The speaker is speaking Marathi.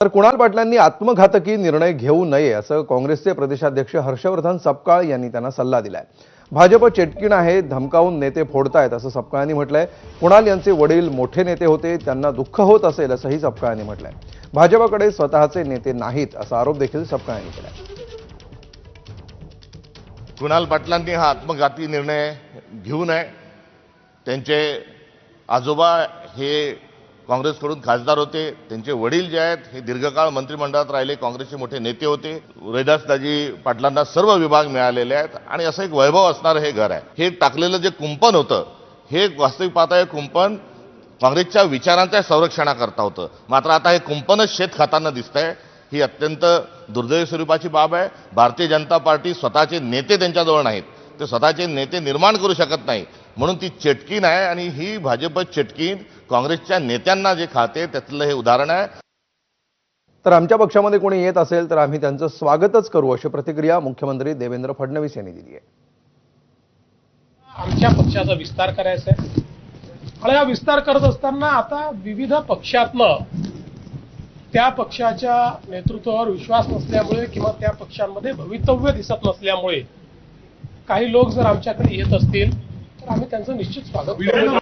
तर कुणाल पाटलांनी आत्मघातकी निर्णय घेऊ नये असं काँग्रेसचे प्रदेशाध्यक्ष हर्षवर्धन सपकाळ यांनी त्यांना सल्ला दिलाय. भाजप चेटकीण आहे धमकावून नेते फोडतायत असं सपकाळांनी म्हटलंय. कुणाल यांचे वडील मोठे नेते होते त्यांना दुःख होत असेल असंही सपकाळांनी म्हटलंय. भाजपाकडे स्वतःचे नेते नाहीत असा आरोप देखील सपकाळांनी केलाय. कुणाल पाटलांनी हा आत्मघाती निर्णय घेऊ नये त्यांचे आजोबा हे काँग्रेसकडून खासदार होते. त्यांचे वडील जे आहेत हे दीर्घकाळ मंत्रिमंडळात राहिले. काँग्रेसचे मोठे नेते होते. रैदासदाजी पाटलांना सर्व विभाग मिळालेले आहेत. आणि असं एक वैभव असणारं हे घर आहे. हे टाकलेलं जे कुंपण होतं हे वास्तविक पाहता हे कुंपण काँग्रेसच्या विचारांच्या संरक्षणाकरता होतं. मात्र आता हे कुंपणच शेत खाताना दिसतंय. ही अत्यंत दुर्दैवी स्वरूपाची बाब आहे. भारतीय जनता पार्टी स्वतःचे नेते त्यांच्याजवळ नाहीत. ते स्वतःचे नेते निर्माण करू शकत नाही म्हणून ती चेटकीन आहे आणि ही भाजप चेटकीन काँग्रेसच्या नेत्यांना जे खाते त्यातलं हे उदाहरण आहे. तर आमच्या पक्षामध्ये कोणी येत असेल तर आम्ही त्यांचं स्वागतच करू अशी प्रतिक्रिया मुख्यमंत्री देवेंद्र फडणवीस यांनी दिली आहे. आमच्या पक्षाचा विस्तार करायचा आहे. आणि हा विस्तार करत असताना आता विविध पक्षातनं त्या पक्षाच्या नेतृत्वावर विश्वास नसल्यामुळे किंवा त्या पक्षांमध्ये भवितव्य दिसत नसल्यामुळे काही लोक जर आमच्याकडे येत असतील तर आम्ही त्यांचं निश्चित स्वागत